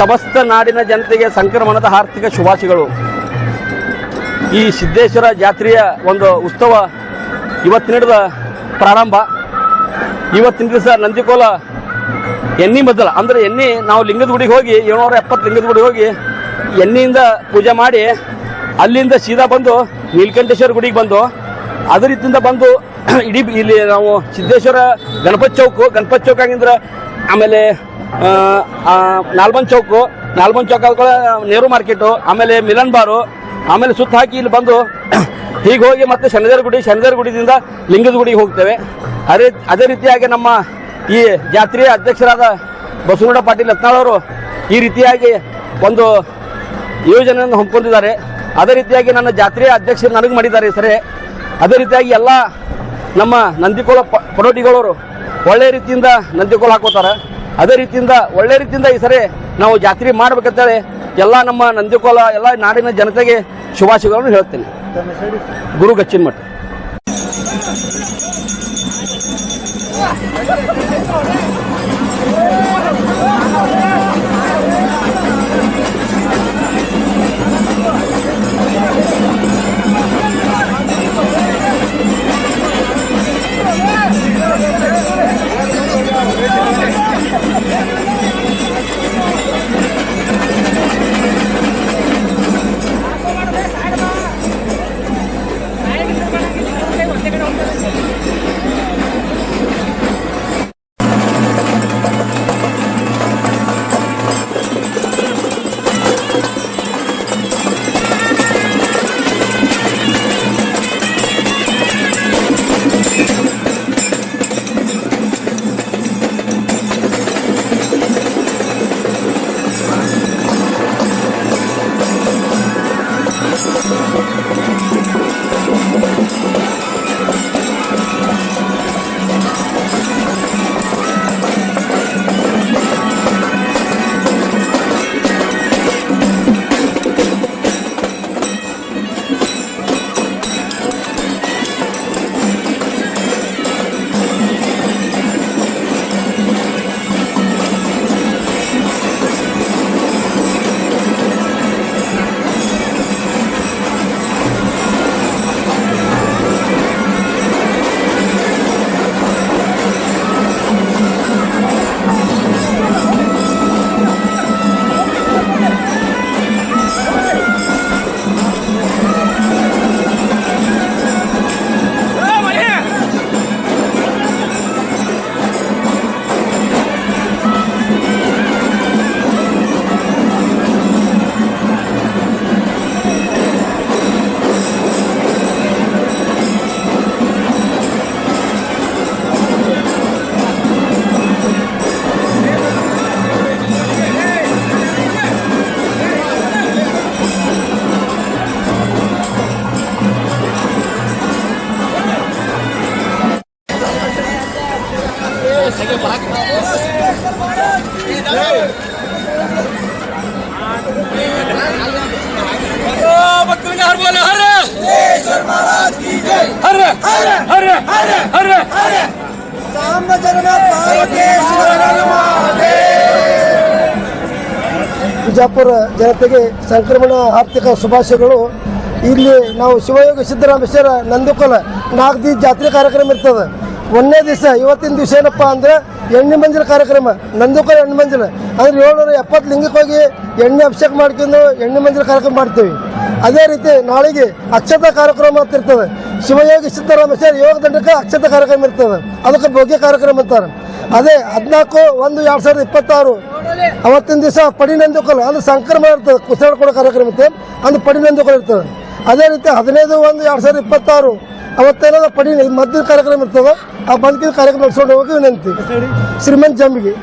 ಸಮಸ್ತ ನಾಡಿನ ಜನತೆಗೆ ಸಂಕ್ರಮಣದ ಆರ್ಥಿಕ ಶುಭಾಶಯಗಳು. ಈ ಸಿದ್ದೇಶ್ವರ ಜಾತ್ರೆಯ ಒಂದು ಉತ್ಸವ ಇವತ್ತಿನಿಡಿದ ಪ್ರಾರಂಭ. ಇವತ್ತಿನ ದಿವಸ ನಂದಿಕೋಲ ಎಣ್ಣೆ ಮೊದಲ ಅಂದ್ರೆ ಎಣ್ಣೆ ನಾವು ಲಿಂಗದ ಗುಡಿಗೆ ಹೋಗಿ, ಏಳ್ನೂರ ಎಪ್ಪತ್ತು ಲಿಂಗದ ಗುಡಿಗೆ ಹೋಗಿ ಎಣ್ಣೆಯಿಂದ ಪೂಜೆ ಮಾಡಿ, ಅಲ್ಲಿಂದ ಸೀದಾ ಬಂದು ನೀಲಕಂಠೇಶ್ವರ ಗುಡಿಗೆ ಬಂದು, ಅದೇ ರೀತಿಯಿಂದ ಬಂದು ಇಡೀ ಇಲ್ಲಿ ನಾವು ಸಿದ್ದೇಶ್ವರ ಗಣಪತಿ ಚೌಕು, ಗಣಪತಿ ಚೌಕ್ ಆಗಿಂದ್ರ ಆಮೇಲೆ ನಾಲ್ಬನ್ ಚೌಕು, ನಾಲ್ಬನ್ ಚೌಕ್ ನೆಹರು ಮಾರ್ಕೆಟು ಆಮೇಲೆ ಮಿಲನ್ ಬಾರು, ಆಮೇಲೆ ಸುತ್ತ ಹಾಕಿ ಇಲ್ಲಿ ಬಂದು ಹೀಗೆ ಹೋಗಿ ಮತ್ತೆ ಶನಿದೇವ್ರ ಗುಡಿ, ಶನಿದೇವ್ರ ಗುಡಿದಿಂದ ಲಿಂಗದ ಗುಡಿಗೆ ಹೋಗ್ತೇವೆ. ಅದೇ ಅದೇ ರೀತಿಯಾಗಿ ನಮ್ಮ ಈ ಜಾತ್ರೆಯ ಅಧ್ಯಕ್ಷರಾದ ಬಸವನಗೌಡ ಪಾಟೀಲ್ ಯತ್ನಾಳ್ ಅವರು ಈ ರೀತಿಯಾಗಿ ಒಂದು ಯೋಜನೆಯನ್ನು ಹಮ್ಮಿಕೊಂಡಿದ್ದಾರೆ. ಅದೇ ರೀತಿಯಾಗಿ ನನ್ನ ಜಾತ್ರೆಯ ಅಧ್ಯಕ್ಷರು ನನಗೆ ಮಾಡಿದ್ದಾರೆ ಸರಿ. ಅದೇ ರೀತಿಯಾಗಿ ಎಲ್ಲ ನಮ್ಮ ನಂದಿಕೋಲ ಪ- ಪಡೋಟಿಗಳವರು ಒಳ್ಳೆ ರೀತಿಯಿಂದ ನಂದಿಕೋಲ ಹಾಕೋತಾರೆ. ಅದೇ ರೀತಿಯಿಂದ, ಒಳ್ಳೆ ರೀತಿಯಿಂದ ಈ ಸರಿ ನಾವು ಜಾತ್ರೆ ಮಾಡ್ಬೇಕಂತೇಳಿ ಎಲ್ಲ ನಮ್ಮ ನಂದಿಕೋಲ, ಎಲ್ಲ ನಾಡಿನ ಜನತೆಗೆ ಶುಭಾಶಯಗಳನ್ನು ಹೇಳ್ತೇನೆ. ಗುರು ಗಚ್ಚಿನ ಮಠ ಜನತೆಗೆ ಸಂಕ್ರಮಣ ಆರ್ಥಿಕ ಶುಭಾಶಯಗಳು. ಇಲ್ಲಿ ನಾವು ಶಿವಯೋಗ ಸಿದ್ದರಾಮೇಶ್ವರ ನಂದುಕೊಲ ನಾಲ್ಕು ದಿವಸ ಜಾತ್ರೆ ಕಾರ್ಯಕ್ರಮ ಇರ್ತದೆ. ಒಂದನೇ ದಿವಸ, ಇವತ್ತಿನ ದಿವಸ ಏನಪ್ಪ ಅಂದ್ರೆ ಎಣ್ಣೆ ಮಂಜಲ ಕಾರ್ಯಕ್ರಮ, ನಂದುಕೊಲ ಎಣ್ಣೆ ಮಂಜಲ. ಅಂದ್ರೆ ಏಳ್ನೂರ ಎಪ್ಪತ್ತು ಲಿಂಗಕ್ಕೆ ಹೋಗಿ ಎಣ್ಣೆ ಅಭಿಷೇಕ ಮಾಡ್ಕೊಂಡು ಎಣ್ಣೆ ಮಂಜಲ ಕಾರ್ಯಕ್ರಮ ಮಾಡ್ತೀವಿ. ಅದೇ ರೀತಿ ನಾಳೆಗೆ ಅಕ್ಷತಾ ಕಾರ್ಯಕ್ರಮ ಅಂತ ಇರ್ತದೆ. ಶಿವಯೋಗಿ ಸಿದ್ದರಾಮೇಶ್ವರ ಯೋಗ ದಂಡಕ್ಕೆ ಅಕ್ಷತಾ ಕಾರ್ಯಕ್ರಮ ಇರ್ತದೆ. ಅದಕ್ಕೆ ಭೋಗ್ಯ ಕಾರ್ಯಕ್ರಮ ಅಂತಾರೆ. ಅದೇ ಹದಿನಾಲ್ಕು ಒಂದು ಎರಡು ಸಾವಿರದ ಇಪ್ಪತ್ತಾರು ಅವತ್ತಿನ ದಿವಸ ಪಡಿ ನಂದಿಕೊಲ ಅಂದ್ರೆ ಸಂಕ್ರಮಣ ಇರ್ತದೆ ಕುಸಿಯಾಡ ಕೊಡೋ ಕಾರ್ಯಕ್ರಮ ಇರ್ತದೆ ಅಂದ್ರೆ ಪಡಿ ನಂದಿಕೊಲ ಇರ್ತದೆ. ಅದೇ ರೀತಿ ಹದಿನೈದು ಒಂದು ಎರಡ್ ಸಾವಿರದ ಇಪ್ಪತ್ತಾರು ಅವತ್ತೇನಾದ ಪಡಿ ಮದ್ದಿನ ಕಾರ್ಯಕ್ರಮ ಇರ್ತದೆ ಆ ಬಂದ್ಕಿನ ಕಾರ್ಯಕ್ರಮ ನಡೆಸ್ಕೊಂಡು ಹೋಗಿ ವಿನಂತಿ. ಶ್ರೀಮಂತ ಜಂಬಿಗೆ.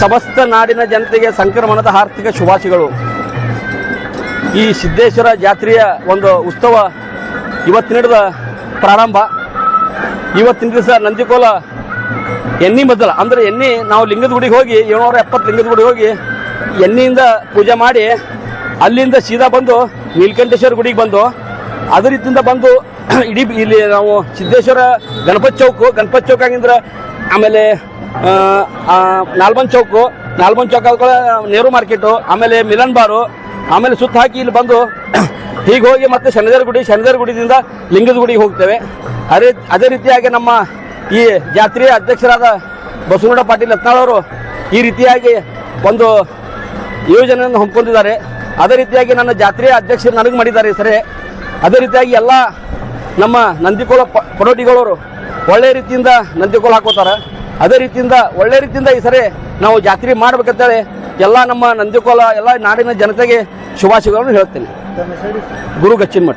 ಸಮಸ್ತ ನಾಡಿನ ಜನತೆಗೆ ಸಂಕ್ರಮಣದ ಆರ್ಥಿಕ ಶುಭಾಶಯಗಳು. ಈ ಸಿದ್ದೇಶ್ವರ ಜಾತ್ರೆಯ ಒಂದು ಉತ್ಸವ ಇವತ್ತಿನ ಪ್ರಾರಂಭ. ಇವತ್ತಿನ ದಿವಸ ನಂದಿಕೋಲ ಎಣ್ಣಿ ಬದಲ ಅಂದ್ರೆ ಎಣ್ಣೆ ನಾವು ಲಿಂಗದ ಗುಡಿಗೆ ಹೋಗಿ ಏಳ್ನೂರ ಎಪ್ಪತ್ತು ಲಿಂಗದ ಗುಡಿಗೆ ಹೋಗಿ ಎಣ್ಣೆಯಿಂದ ಪೂಜೆ ಮಾಡಿ ಅಲ್ಲಿಂದ ಸೀದಾ ಬಂದು ನೀಲಕಂಠೇಶ್ವರ ಗುಡಿಗೆ ಬಂದು ಅದೇ ರೀತಿಯಿಂದ ಬಂದು ಇಡೀ ಇಲ್ಲಿ ನಾವು ಸಿದ್ದೇಶ್ವರ ಗಣಪತಿ ಚೌಕು, ಗಣಪತಿ ಚೌಕ್ ಆಗಿಂದ್ರ ಆಮೇಲೆ ನಾಲ್ಬನ್ ಚೌಕು ನಾಲ್ಬನ್ ಚೌಕ್ ನೆಹರು ಮಾರ್ಕೆಟು ಆಮೇಲೆ ಮಿಲನ್ ಬಾರು, ಆಮೇಲೆ ಸುತ್ತ ಹಾಕಿ ಇಲ್ಲಿ ಬಂದು ಹೀಗೆ ಹೋಗಿ ಮತ್ತೆ ಶನಿದೇವ್ರ ಗುಡಿ, ಶನಿದೇವ್ರ ಗುಡಿದಿಂದ ಲಿಂಗದ ಗುಡಿಗೆ ಹೋಗ್ತೇವೆ. ಅದೇ ಅದೇ ರೀತಿಯಾಗಿ ನಮ್ಮ ಈ ಜಾತ್ರೆಯ ಅಧ್ಯಕ್ಷರಾದ ಬಸವನಗೌಡ ಪಾಟೀಲ್ ಅವರು ಈ ರೀತಿಯಾಗಿ ಒಂದು ಯೋಜನೆಯನ್ನು ಹಮ್ಮಿಕೊಂಡಿದ್ದಾರೆ. ಅದೇ ರೀತಿಯಾಗಿ ನನ್ನ ಜಾತ್ರೆಯ ಅಧ್ಯಕ್ಷರು ನನಗೆ ಮಾಡಿದ್ದಾರೆ ಸರಿ. ಅದೇ ರೀತಿಯಾಗಿ ಎಲ್ಲ ನಮ್ಮ ನಂದಿಕೋಲ ಪ- ಪಡೋಟಿಗಳವರು ಒಳ್ಳೆ ರೀತಿಯಿಂದ ನಂದಿಕೋಲ ಹಾಕೋತಾರೆ. ಅದೇ ರೀತಿಯಿಂದ ಒಳ್ಳೆ ರೀತಿಯಿಂದ ಈ ಸರಿ ನಾವು ಜಾತ್ರೆ ಮಾಡ್ಬೇಕಂತೇಳಿ ಎಲ್ಲ ನಮ್ಮ ನಂದಿಕೋಲ ಎಲ್ಲ ನಾಡಿನ ಜನತೆಗೆ ಶುಭಾಶಯಗಳನ್ನು ಹೇಳ್ತೇನೆ ಗುರು ಗಚ್ಚಿನ ಮಠ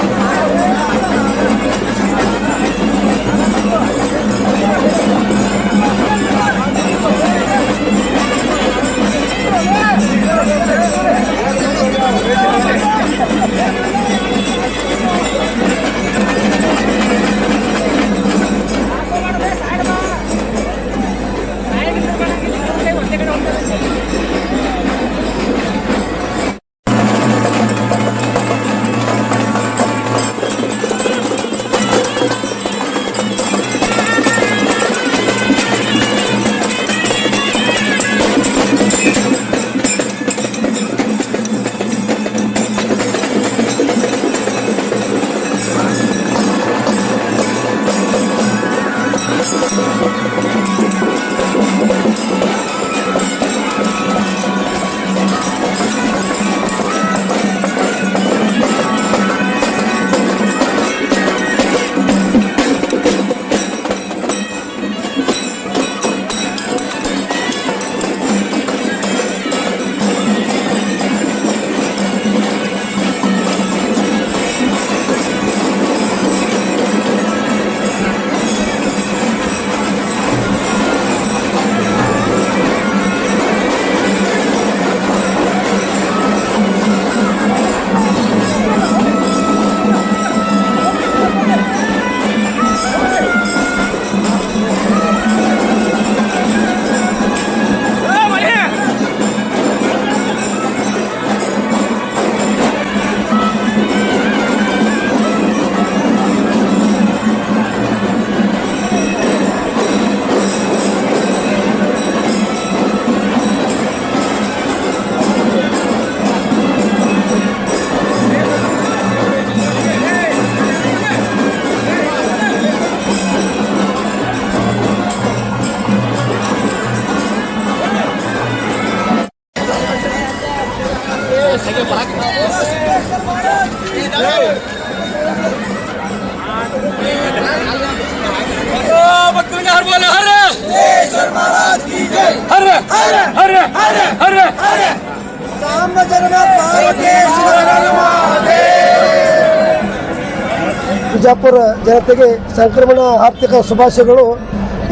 ಬಿಜಾಪುರ ಜನತೆಗೆ ಸಂಕ್ರಮಣ ಆರ್ಥಿಕ ಶುಭಾಶಯಗಳು.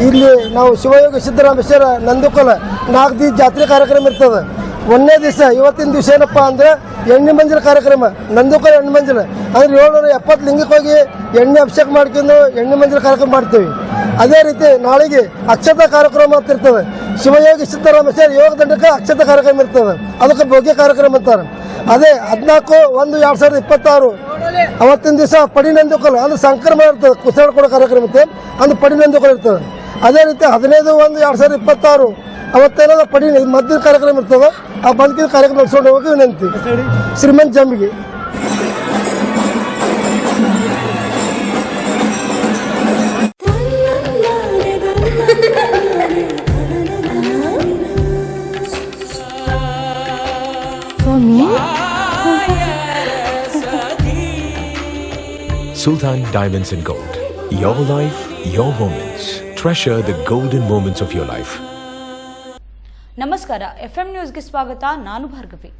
ಇಲ್ಲಿ ನಾವು ಶಿವಯೋಗ ಸಿದ್ದರಾಮೇಶ್ವರ ನಂದುಕೊಲ ನಾಲ್ಕು ಜಾತ್ರೆ ಕಾರ್ಯಕ್ರಮ ಇರ್ತದೆ. ಒಂದನೇ ದಿವಸ, ಇವತ್ತಿನ ದಿವಸ ಏನಪ್ಪ ಅಂದ್ರೆ ಎಣ್ಣೆ ಮಂಜಿನ ಕಾರ್ಯಕ್ರಮ, ನಂದುಕೊಲ ಎಣ್ಣೆ ಮಂಜಲ ಅಂದ್ರೆ ಏಳ್ನೂರ ಎಪ್ಪತ್ತು ಲಿಂಗಕ್ಕೆ ಹೋಗಿ ಎಣ್ಣೆ ಅಭಿಷೇಕ ಮಾಡ್ಕೊಂಡು ಎಣ್ಣೆ ಮಂಜಿನ ಕಾರ್ಯಕ್ರಮ ಮಾಡ್ತೀವಿ. ಅದೇ ರೀತಿ ನಾಳೆಗೆ ಅಕ್ಷತ ಕಾರ್ಯಕ್ರಮ ಅಂತ ಇರ್ತದೆ. ಶಿವಯೋಗಿ ಸಿದ್ದರಾಮೇಶ್ವರ ಯೋಗ ದಂಡಕ್ಕೆ ಅಕ್ಷತ ಕಾರ್ಯಕ್ರಮ ಇರ್ತದೆ. ಅದಕ್ಕೆ ಭೋಗ್ಯ ಕಾರ್ಯಕ್ರಮ ಅಂತಾರೆ. ಅದೇ ಹದಿನಾಲ್ಕು ಒಂದು ಎರಡ್ ಸಾವಿರದ ಇಪ್ಪತ್ತಾರು ಅವತ್ತಿನ ದಿವಸ ಪಡಿ ನಂದಿಕೊಲ ಅಂದ್ರೆ ಸಂಕ್ರಮಣ ಇರ್ತದೆ. ಕುಸಳ ಕೊಡೋ ಕಾರ್ಯಕ್ರಮ ಇರ್ತದೆ ಅಂದ್ರೆ ಪಡಿ ನಂದಿಕೊಲ ಇರ್ತದೆ. ಅದೇ ರೀತಿ ಹದಿನೈದು ಒಂದು ಎರಡ್ ಸಾವಿರದ ಇಪ್ಪತ್ತಾರು ಅವತ್ತೇನಾದ ಪಡಿ ಮದ್ದಿನ ಕಾರ್ಯಕ್ರಮ ಇರ್ತದೆ. ಆ ಬಂದ್ಕಿನ ಕಾರ್ಯಕ್ರಮ ನಡೆಸ್ಕೊಂಡು ಹೋಗಿ ವಿನಂತಿ. Shrimant Jambige. Sultan Diamonds and Gold. Your life, your moments. Treasure the golden moments of your life. ನಮಸ್ಕಾರ ಎಫ್ ಎಂ ನ್ಯೂಸ್ಗೆ ಸ್ವಾಗತ ನಾನು ಭಾರ್ಗವಿ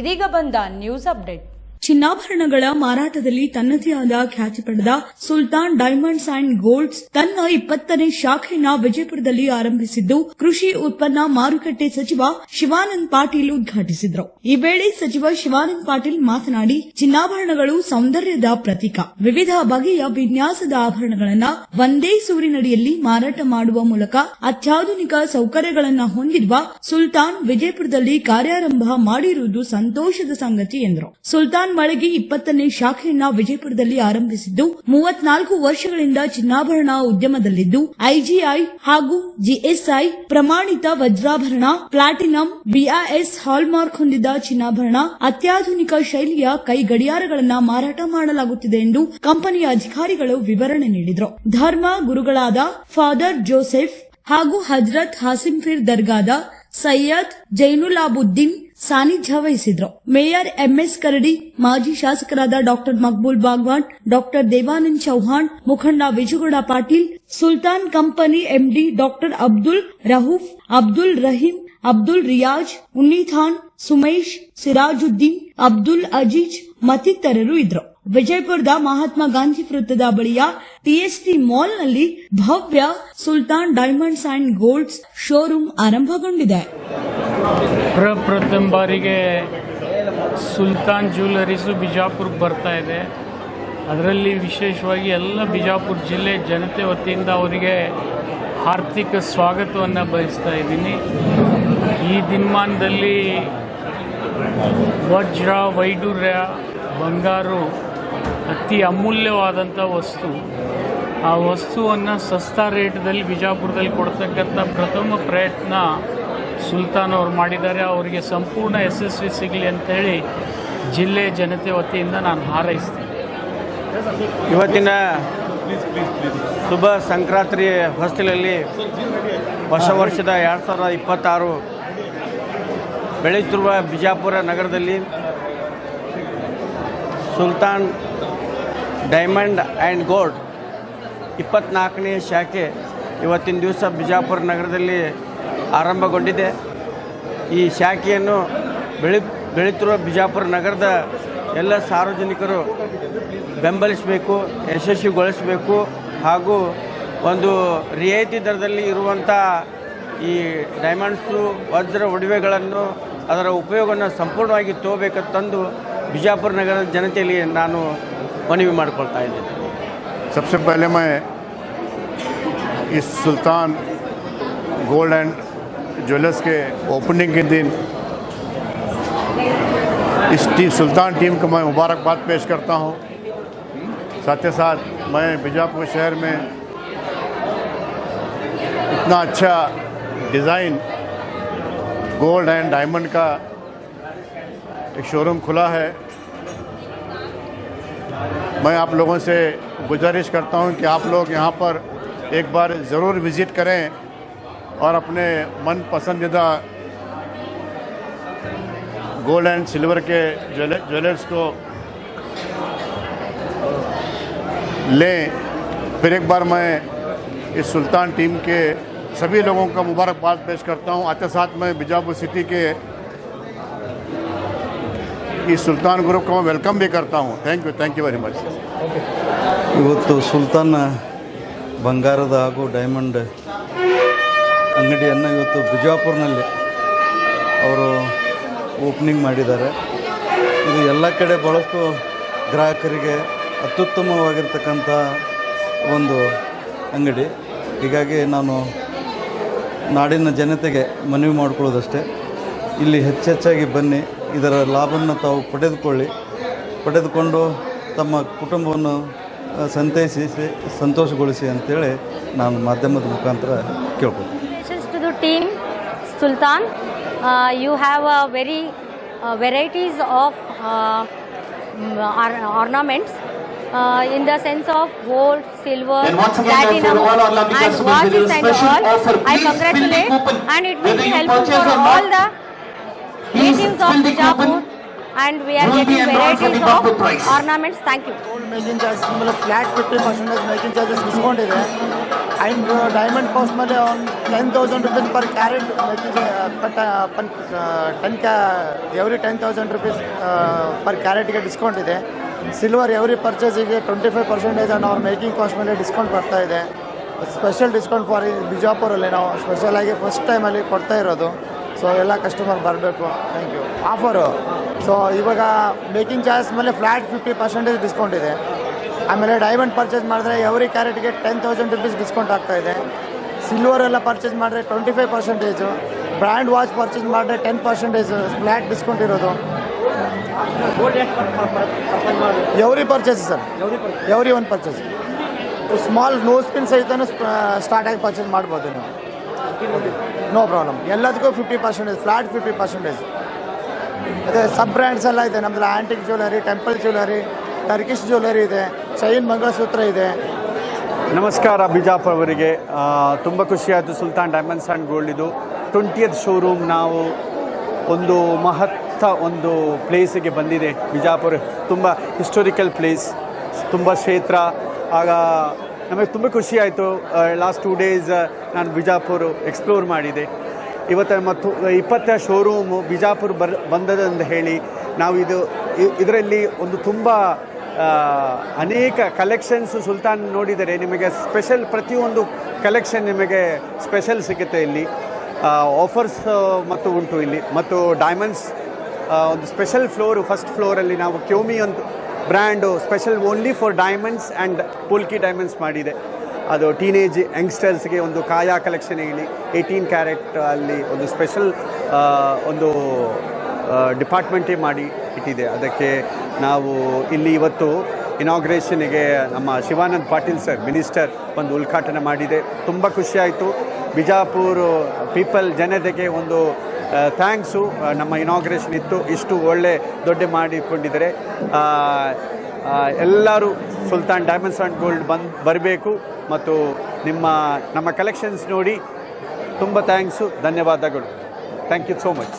ಇದೀಗ ಬಂದ ನ್ಯೂಸ್ ಅಪ್ಡೇಟ್ ಚಿನ್ನಾಭರಣಗಳ ಮಾರಾಟದಲ್ಲಿ ತನ್ನದೇ ಆದ ಖ್ಯಾತಿ ಪಡೆದ ಸುಲ್ತಾನ್ ಡೈಮಂಡ್ಸ್ ಅಂಡ್ ಗೋಲ್ಡ್ಸ್ ತನ್ನ ಇಪ್ಪತ್ತನೇ ಶಾಖೆಯನ್ನ ವಿಜಯಪುರದಲ್ಲಿ ಆರಂಭಿಸಿದ್ದು, ಕೃಷಿ ಉತ್ಪನ್ನ ಮಾರುಕಟ್ಟೆ ಸಚಿವ ಶಿವಾನಂದ್ ಪಾಟೀಲ್ ಉದ್ಘಾಟಿಸಿದ್ರು. ಈ ವೇಳೆ ಸಚಿವ ಶಿವಾನಂದ್ ಪಾಟೀಲ್ ಮಾತನಾಡಿ, ಚಿನ್ನಾಭರಣಗಳು ಸೌಂದರ್ಯದ ಪ್ರತೀಕ. ವಿವಿಧ ಬಗೆಯ ವಿನ್ಯಾಸದ ಆಭರಣಗಳನ್ನ ಒಂದೇ ಸೂರಿನಡಿಯಲ್ಲಿ ಮಾರಾಟ ಮಾಡುವ ಮೂಲಕ ಅತ್ಯಾಧುನಿಕ ಸೌಕರ್ಯಗಳನ್ನು ಹೊಂದಿರುವ ಸುಲ್ತಾನ್ ವಿಜಯಪುರದಲ್ಲಿ ಕಾರ್ಯಾರಂಭ ಮಾಡಿರುವುದು ಸಂತೋಷದ ಸಂಗತಿ ಎಂದರು. ಸುಲ್ತಾನ್ ಮಳೆಗೆ ಇಪ್ಪತ್ತನೇ ಶಾಖೆಯನ್ನ ವಿಜಯಪುರದಲ್ಲಿ ಆರಂಭಿಸಿದ್ದು, ಮೂವತ್ನಾಲ್ಕು ವರ್ಷಗಳಿಂದ ಚಿನ್ನಾಭರಣ ಉದ್ಯಮದಲ್ಲಿದ್ದು, ಐಜಿಐ ಹಾಗೂ ಜಿಎಸ್ಐ ಪ್ರಮಾಣಿತ ವಜ್ರಾಭರಣ, ಪ್ಲಾಟಿನಂ, ಬಿಆರ್ಎಸ್ ಹಾಲ್ಮಾರ್ಕ್ ಹೊಂದಿದ ಚಿನ್ನಾಭರಣ, ಅತ್ಯಾಧುನಿಕ ಶೈಲಿಯ ಕೈ ಗಡಿಯಾರಗಳನ್ನು ಮಾರಾಟ ಮಾಡಲಾಗುತ್ತಿದೆ ಎಂದು ಕಂಪನಿಯ ಅಧಿಕಾರಿಗಳು ವಿವರಣೆ ನೀಡಿದರು. ಧರ್ಮ ಗುರುಗಳಾದ ಫಾದರ್ ಜೋಸೆಫ್ ಹಾಗೂ ಹಜ್ರತ್ ಹಾಸಿಂಫಿರ್ ದರ್ಗಾದ ಸೈಯದ್ ಜೈನುಲಾಬುದ್ದೀನ್ ಸಾನ್ನಿಧ್ಯ ವಹಿಸಿದ್ರು. ಮೇಯರ್ ಎಂಎಸ್ ಕರಡಿ, ಮಾಜಿ ಶಾಸಕರಾದ ಡಾಕ್ಟರ್ ಮಕ್ಬೂಲ್ ಬಾಗ್ವಾನ್, ಡಾಕ್ಟರ್ ದೇವಾನಂದ್ ಚೌಹಾಣ್, ಮುಖಂಡ Vijugowda Patil, Sultan company MD doctor Abdul Rauf, Abdul Rahim, Abdul Riyaz, Unnithan, Sumesh, Sirajuddin, Abdul Aziz ಮತ್ತಿತರರು ಇದ್ರು. ವಿಜಯಪುರದ ಮಹಾತ್ಮ ಗಾಂಧಿ ವೃತ್ತದ ಬಳಿಯ ಟಿಎಸ್ಟಿ ಮಾಲ್ನಲ್ಲಿ ಭವ್ಯ Sultan diamonds and golds showroom ಆರಂಭಗೊಂಡಿದೆ. ಪ್ರಪ್ರಥಮ ಬಾರಿಗೆ ಸುಲ್ತಾನ್ ಜ್ಯುವೆಲರೀಸು ಬಿಜಾಪುರಕ್ಕೆ ಬರ್ತಾ ಇದೆ. ಅದರಲ್ಲಿ ವಿಶೇಷವಾಗಿ ಎಲ್ಲ ಬಿಜಾಪುರ ಜಿಲ್ಲೆ ಜನತೆ ವತಿಯಿಂದ ಅವರಿಗೆ ಆರ್ಥಿಕ ಸ್ವಾಗತವನ್ನು ಬಯಸ್ತಾ ಇದ್ದೀನಿ. ಈ ದಿನಮಾನದಲ್ಲಿ ವಜ್ರ ವೈಡೂರ್ಯ ಬಂಗಾರು ಅತಿ ಅಮೂಲ್ಯವಾದಂಥ ವಸ್ತು. ಆ ವಸ್ತುವನ್ನು ಸಸ್ತಾ ರೇಟ್ದಲ್ಲಿ ಬಿಜಾಪುರದಲ್ಲಿ ಕೊಡ್ತಕ್ಕಂಥ ಪ್ರಥಮ ಪ್ರಯತ್ನ ಸುಲ್ತಾನ್ ಅವರು ಮಾಡಿದ್ದಾರೆ. ಅವರಿಗೆ ಸಂಪೂರ್ಣ ಯಶಸ್ವಿ ಸಿಗಲಿ ಅಂತೇಳಿ ಜಿಲ್ಲೆ ಜನತೆ ವತಿಯಿಂದ ನಾನು ಹಾರೈಸ್ತೀನಿ. ಇವತ್ತಿನ ಶುಭ ಸಂಕ್ರಾಂತಿ ಹೊಸ್ತಿಲಲ್ಲಿ ಹೊಸ ವರ್ಷದ ಎರಡು ಸಾವಿರದ ಇಪ್ಪತ್ತಾರು ಬೆಳೆಯುತ್ತಿರುವ ಬಿಜಾಪುರ ನಗರದಲ್ಲಿ ಸುಲ್ತಾನ್ ಡೈಮಂಡ್ ಆ್ಯಂಡ್ ಗೋಲ್ಡ್ ಇಪ್ಪತ್ನಾಲ್ಕನೇ ಶಾಖೆ ಇವತ್ತಿನ ದಿವಸ ಬಿಜಾಪುರ ನಗರದಲ್ಲಿ ಆರಂಭಗೊಂಡಿದೆ. ಈ ಶಾಖೆಯನ್ನು ಬೆಳಿ, ಬೆಳೀತಿರುವ ಬಿಜಾಪುರ ನಗರದ ಎಲ್ಲ ಸಾರ್ವಜನಿಕರು ಬೆಂಬಲಿಸಬೇಕು, ಯಶಸ್ವಿಗೊಳಿಸಬೇಕು ಹಾಗೂ ಒಂದು ರಿಯಾಯಿತಿ ದರದಲ್ಲಿ ಇರುವಂಥ ಈ ಡೈಮಂಡ್ಸು ವಜ್ರ ಒಡವೆಗಳನ್ನು ಅದರ ಉಪಯೋಗವನ್ನು ಸಂಪೂರ್ಣವಾಗಿ ತಗೋಬೇಕಂತಂದು ಬಿಜಾಪುರ ನಗರದ ಜನತೆಯಲ್ಲಿ ನಾನು ಮನವಿ ಮಾಡಿಕೊಳ್ತಾ ಇದ್ದೇನೆ सबसे पहले मैं इस सुल्तान गोल्ड एंड ज्वेलर्स के ओपनिंग के दिन इस टीम सुल्तान टीम को मैं मुबारकबाद पेश करता हूं साथ ही साथ मैं बीजापुर शहर में इतना अच्छा डिज़ाइन गोल्ड एंड डायमंड का एक शोरूम खुला है। मैं आप लोगों से गुजारिश करता हूँ कि आप लोग यहाँ पर एक बार ज़रूर विज़िट करें और अपने मन पसंदीदा गोल्ड एंड सिल्वर के ज्वेलर्स को लें। फिर एक बार मैं इस सुल्तान टीम के सभी लोगों का मुबारकबाद पेश करता हूँ। आते साथ मैं बीजापुर सिटी के ಈ ಸುಲ್ತಾನ್ ಗ್ರೂಪ್ ವೆಲ್ಕಮ್ ಬಿ ಕರ್ತಾ ಹೂँ. Thank you thank you very much ಇವತ್ತು ಸುಲ್ತಾನ್ ಬಂಗಾರದ ಹಾಗೂ ಡೈಮಂಡ್ ಅಂಗಡಿಯನ್ನು ಇವತ್ತು ಬಿಜಾಪುರ್ನಲ್ಲಿ ಅವರು ಓಪನಿಂಗ್ ಮಾಡಿದ್ದಾರೆ. ಇದು ಎಲ್ಲ ಕಡೆ ಬಳಕು ಗ್ರಾಹಕರಿಗೆ ಅತ್ಯುತ್ತಮವಾಗಿರ್ತಕ್ಕಂಥ ಒಂದು ಅಂಗಡಿ. ಹೀಗಾಗಿ ನಾನು ನಾಡಿನ ಜನತೆಗೆ ಮನವಿ ಮಾಡಿಕೊಳ್ಳೋದಷ್ಟೇ. ಇಲ್ಲಿ ಹೆಚ್ಚೆಚ್ಚಾಗಿ ಬನ್ನಿ. ಇದರ ಲಾಭವನ್ನು ತಾವು ಪಡೆದುಕೊಳ್ಳಿ ಪಡೆದುಕೊಂಡು ತಮ್ಮ ಕುಟುಂಬವನ್ನು ಸಂತೈಸಿ ಸಂತೋಷಗೊಳಿಸಿ ಅಂತೇಳಿ ನಾನು ಮಾಧ್ಯಮದ ಮುಖಾಂತರ ಕೇಳ್ಕೊತೀನಿ team Sultan you have a very varieties of uh, uh, mm, ornaments uh, in the sense of gold, silver, platinum, and watches and special all. offer. I congratulate, and it will be you helpful for all the natives of Bijapur, and we are getting varieties of ornaments. Thank you. Making charge ಮೇಲೆ flat fifty percentage making charges discount ಇದೆ and diamond cost ಮೇಲೆ ಒಂದು ten thousand rupees per carat ten ಕ್ಯಾ every ten thousand rupees per ಕ್ಯಾರೆಟ್ಗೆ discount ಇದೆ. Silver every ಪರ್ಚೇಸಿಗೆ twenty five percentage ಅನ್ನೋ ಅವ್ರ making cost ಮೇಲೆ ಡಿಸ್ಕೌಂಟ್ ಬರ್ತಾ ಇದೆ. ಸ್ಪೆಷಲ್ ಡಿಸ್ಕೌಂಟ್ ಫಾರ್ ಬಿಜಾಪುರಲ್ಲಿ ನಾವು ಸ್ಪೆಷಲಾಗಿ ಫಸ್ಟ್ ಟೈಮಲ್ಲಿ ಕೊಡ್ತಾ ಇರೋದು. ಸೊ ಎಲ್ಲ ಕಸ್ಟಮರ್ ಬರಬೇಕು. ಥ್ಯಾಂಕ್ ಯು ಆಫರು ಸೊ ಇವಾಗ ಮೇಕಿಂಗ್ ಚಾರ್ಜ್ ಮೇಲೆ ಫ್ಲ್ಯಾಟ್ ಫಿಫ್ಟಿ ಪರ್ಸೆಂಟೇಜ್ ಡಿಸ್ಕೌಂಟ್ ಇದೆ. ಆಮೇಲೆ ಡೈಮಂಡ್ ಪರ್ಚೇಸ್ ಮಾಡಿದ್ರೆ ಎವ್ರಿ ಕ್ಯಾರೆಟ್ಗೆ ಟೆನ್ ತೌಸಂಡ್ ರುಪೀಸ್ ಡಿಸ್ಕೌಂಟ್ ಆಗ್ತಾ ಇದೆ. ಸಿಲ್ವರ್ ಎಲ್ಲ ಪರ್ಚೇಸ್ ಮಾಡಿದ್ರೆ twenty five percentage brand watch purchase ಮಾಡಿದ್ರೆ ಟೆನ್ ಪರ್ಸೆಂಟೇಜ್ ಫ್ಲ್ಯಾಟ್ ಡಿಸ್ಕೌಂಟ್ ಇರೋದು. Every purchase sir every one purchase small nose pin ಸಹಿತನೂ start ಆಗಿ ಪರ್ಚೇಸ್ ಮಾಡ್ಬೋದು ನೀವು. ನೋ ಪ್ರಾಬ್ಲಮ್ ಎಲ್ಲದಕ್ಕೂ fifty percentage flat fifty percentage ಅದೇ ಸಬ್ ಬ್ರ್ಯಾಂಡ್ಸ್ ಎಲ್ಲ ಇದೆ ನಮ್ಮದು antique jewellery temple jewellery Turkish jewellery ಇದೆ ಚೈನ್ ಮಂಗಳಸೂತ್ರ ಇದೆ. ನಮಸ್ಕಾರ ಬಿಜಾಪುರ್ ಅವರಿಗೆ. ತುಂಬ ಖುಷಿಯಾಯಿತು. ಸುಲ್ತಾನ್ ಡೈಮಂಡ್ಸ್ ಆ್ಯಂಡ್ ಗೋಲ್ಡ್ ಇದು ಟ್ವೆಂಟಿಯತ್ ಶೋರೂಮ್ ನಾವು ಒಂದು ಮಹತ್ತ ಒಂದು ಪ್ಲೇಸಿಗೆ ಬಂದಿದೆ. ಬಿಜಾಪುರ, ತುಂಬ ಹಿಸ್ಟೋರಿಕಲ್ ಪ್ಲೇಸ್ ತುಂಬ ಕ್ಷೇತ್ರ. ಆಗ ನಮಗೆ ತುಂಬ ಖುಷಿ ಆಯಿತು. ಲಾಸ್ಟ್ ಟೂ ಡೇಸ್ ನಾನು ಬಿಜಾಪುರ ಎಕ್ಸ್ಪ್ಲೋರ್ ಮಾಡಿದೆ. ಇವತ್ತು ಮತ್ತು ಇಪ್ಪತ್ತ ಶೋರೂಮು ಬಿಜಾಪುರ್ ಬರ್, ಬಂದದಂತ ಹೇಳಿ ನಾವು ಇದು ಇದರಲ್ಲಿ ಒಂದು ತುಂಬ ಅನೇಕ ಕಲೆಕ್ಷನ್ಸ್ ಸುಲ್ತಾನ್ ನೋಡಿದರೆ ನಿಮಗೆ ಸ್ಪೆಷಲ್ ಪ್ರತಿಯೊಂದು ಕಲೆಕ್ಷನ್ ನಿಮಗೆ ಸ್ಪೆಷಲ್ ಸಿಗುತ್ತೆ ಇಲ್ಲಿ. ಆಫರ್ಸ್ ಮತ್ತು ಉಂಟು ಇಲ್ಲಿ. ಮತ್ತು ಡೈಮಂಡ್ಸ್ ಒಂದು ಸ್ಪೆಷಲ್ ಫ್ಲೋರು ಫಸ್ಟ್ ಫ್ಲೋರಲ್ಲಿ ನಾವು ಕ್ಯೋಮಿ ಅಂತ brand special only for diamonds and ಪುಲ್ಕಿ diamonds ಮಾಡಿದೆ. ಅದು ಟೀನೇಜ್ ಯಂಗ್ಸ್ಟರ್ಸ್ಗೆ ಒಂದು ಕಾಯಾ ಕಲೆಕ್ಷನ್ ಹೇಳಿ ಏಯ್ಟೀನ್ ಕ್ಯಾರೆಟ್ ಅಲ್ಲಿ ಒಂದು ಸ್ಪೆಷಲ್ ಒಂದು ಡಿಪಾರ್ಟ್ಮೆಂಟೇ ಮಾಡಿ ಇಟ್ಟಿದೆ. ಅದಕ್ಕೆ ನಾವು ಇಲ್ಲಿ ಇವತ್ತು ಇನಾಗ್ರೇಷನ್ಗೆ ನಮ್ಮ ಶಿವಾನಂದ್ ಪಾಟೀಲ್ ಸರ್ ಮಿನಿಸ್ಟರ್ ಒಂದು ಉದ್ಘಾಟನೆ ಮಾಡಿದೆ. ತುಂಬ ಖುಷಿಯಾಯಿತು ಬಿಜಾಪುರ ಪೀಪಲ್ ಜನತೆಗೆ ಒಂದು ಥ್ಯಾಂಕ್ಸು ನಮ್ಮ ಇನಾಗ್ರೇಷನ್ ಇತ್ತು. ಇಷ್ಟು ಒಳ್ಳೆ ದೊಡ್ಡ ಮಾಡಿಕೊಂಡಿದ್ದಾರೆ. ಎಲ್ಲರೂ ಸುಲ್ತಾನ್ ಡೈಮಂಡ್ಸ್ ಆ್ಯಂಡ್ ಗೋಲ್ಡ್ ಬರಬೇಕು. ಮತ್ತು ನಿಮ್ಮ, ನಮ್ಮ ಕಲೆಕ್ಷನ್ಸ್ ನೋಡಿ. ತುಂಬ ಥ್ಯಾಂಕ್ಸು ಧನ್ಯವಾದಗಳು. Thank you so much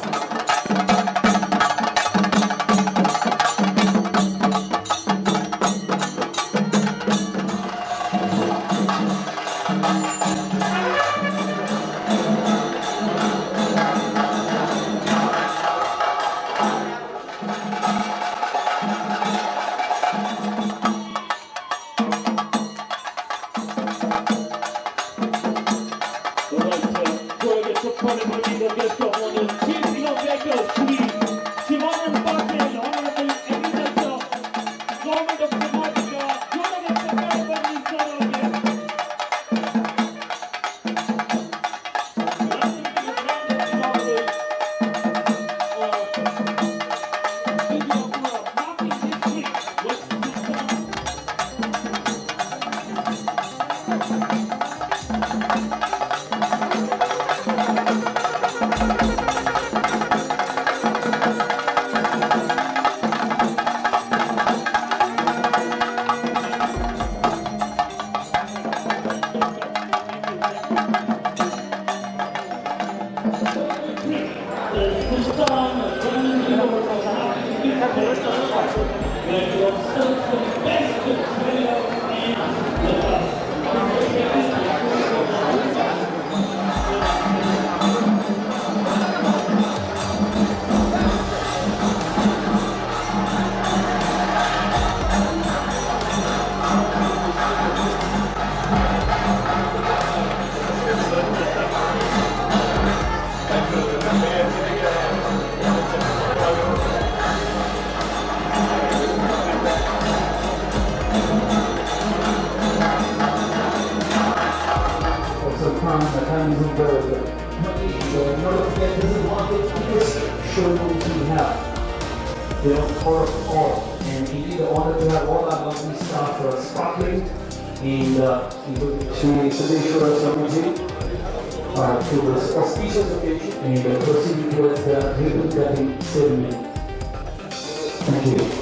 de 제가 대구까지 있었네. 땡큐.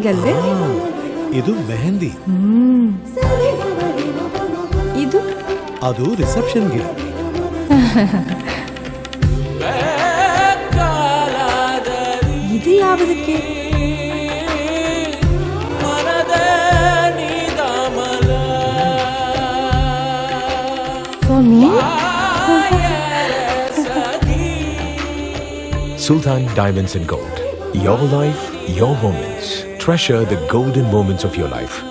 ಇದು ಹಲ್ದಿಗಲ್ವೇ ಇದು ಮೆಹಂದಿ ಇದು ಅದು ರಿಸೆಪ್ಷನ್ಗೆ ಇದು ಯಾವುದಕ್ಕೆ For me? Sultan Diamonds and Gold. Your life, your moments. Treasure the golden moments of your life.